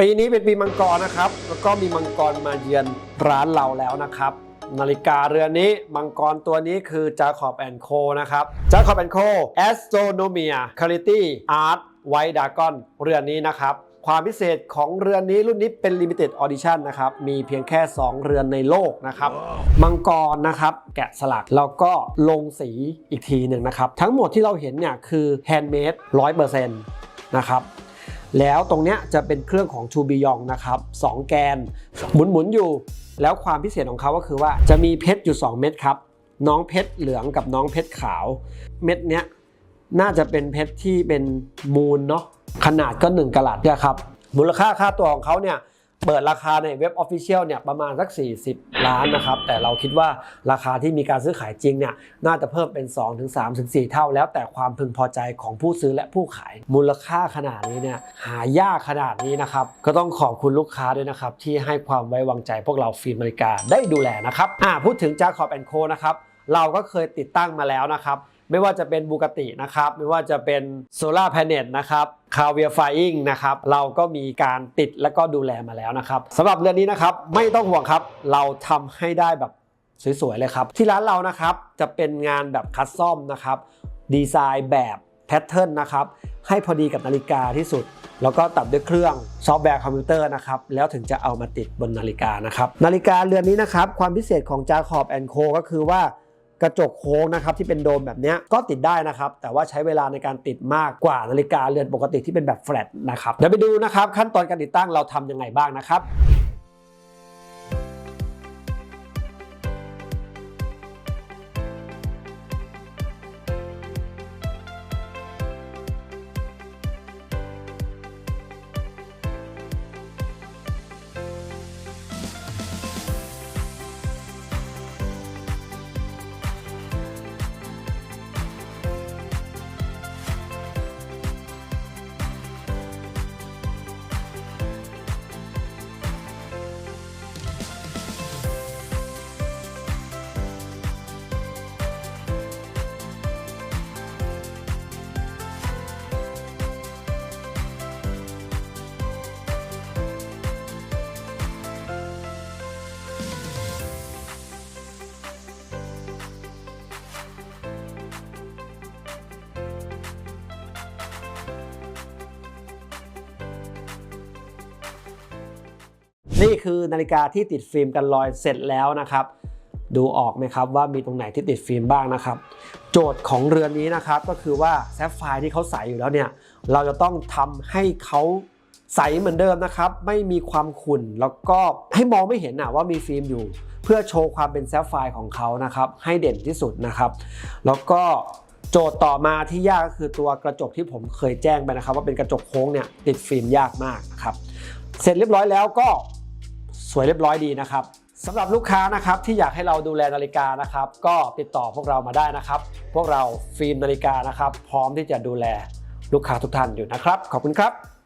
ปีนี้เป็นปีมังกรนะครับ แล้วก็มีมังกรมาเยือนร้านเราแล้วนะครับ นาฬิกาเรือนนี้มังกรตัวนี้คือ Jacob Co นโคนะครับ Jacob Co Astronomia Quality Art White Dragon เรือนนี้นะครับความพิเศษของเรือนนี้รุ่นนี้เป็น Limited Audition นะครับ มีเพียงแค่ 2 เรือนในโลกนะครับ มังกรนะครับ แกะสลัก แล้วก็ลงสีอีกทีหนึ่งนะครับ ทั้งหมดที่เราเห็นเนี่ยคือ handmade 100%นะครับ แล้วตรงเนี้ยจะเป็นเครื่องของ t ูบิยองนะครับ2แกน หมุนหมุนๆอยู่ แล้วความพิเศษของเขาก็คือว่าจะมีเพชรอยู่ 2 เม็ดครับ น้องเพชรเหลืองกับน้องเพชรขาว เม็ดเนี้ยน่าจะเป็นเพชรที่เป็นมูลเนาะขนาดก็ 1กะลัดนะครับมูลค่าค่าตัวของเขาเนี่ย เปิดราคาในเว็บออฟฟิเชียลเนี่ยประมาณสัก 40 ล้านนะครับ แต่เราคิดว่าราคาที่มีการซื้อขายจริงเนี่ยน่าจะเพิ่มเป็น2-3ถึง 3 ถึง 4 เท่า แล้วแต่ความพึงพอใจของผู้ซื้อและผู้ขาย มูลค่าขนาดนี้เนี่ยหายากขนาดนี้นะครับ ก็ต้องขอบคุณลูกค้าด้วยนะครับ ที่ให้ความไว้วางใจพวกเราฟิล์มนาฬิกาได้ดูแลนะครับอ่าพูดถึงจาคอบแอนโคนะครับเราก็เคยติดตั้งมาแล้วนะครับ ไม่ว่าจะเป็นบูกตินะครับ ไม่ว่าจะเป็นโซลาร์แพเน็ตนะครับคาเวียไฟอิงนะครับ เราก็มีการติดและก็ดูแลมาแล้วนะครับสำหรับเรือนนี้นะครับ ไม่ต้องห่วงครับ เราทำให้ได้แบบสวยๆเลยครับ ที่ร้านเรานะครับจะเป็นงานแบบคัสซอมนะครับ ดีไซน์แบบแพทเทิร์นนะครับ ให้พอดีกับนาฬิกาที่สุด แล้วก็ตัดด้วยเครื่องซอฟต์แวร์คอมพิวเตอร์นะครับ แล้วถึงจะเอามาติดบนนาฬิกานะครับ นาฬิกาเรือนนี้นะครับ ความพิเศษของ Jacob Co ก็คือว่า กระจกโค้งนะครับที่เป็นโดมแบบนี้ก็ติดได้นะครับ แต่ว่าใช้เวลาในการติดมากกว่านาฬิกาเรือนปกติที่เป็นแบบแฟลตนะครับเดี๋ยวไปดูนะครับขั้นตอนการติดตั้งเราทำยังไงบ้างนะครับ นี่คือนาฬิกาที่ติดฟิล์มกันรอยเสร็จแล้วนะครับ ดูออกไหมครับว่ามีตรงไหนที่ติดฟิล์มบ้างนะครับ โจทย์ของเรือนนี้นะครับก็คือว่าแซฟไฟร์ที่เขาใส่อยู่แล้วเนี่ยเราจะต้องทำให้เขาใสเหมือนเดิมนะครับ ไม่มีความขุ่นแล้วก็ให้มองไม่เห็นนะว่ามีฟิล์มอยู่ เพื่อโชว์ความเป็นแซฟไฟร์ของเขานะครับ ให้เด่นที่สุดนะครับ แล้วก็โจทย์ต่อมาที่ยากก็คือตัวกระจกที่ผมเคยแจ้งไปนะครับ ว่าเป็นกระจกโค้งเนี่ยติดฟิล์มยากมากนะครับ เสร็จเรียบร้อยแล้วก็ สวยเรียบร้อยดีนะครับสำหรับลูกค้านะครับที่อยากให้เราดูแลนาฬิกานะครับ ก็ติดต่อพวกเรามาได้นะครับ พวกเราฟิล์มนาฬิกานะครับ พร้อมที่จะดูแลลูกค้าทุกท่านอยู่นะครับ ขอบคุณครับ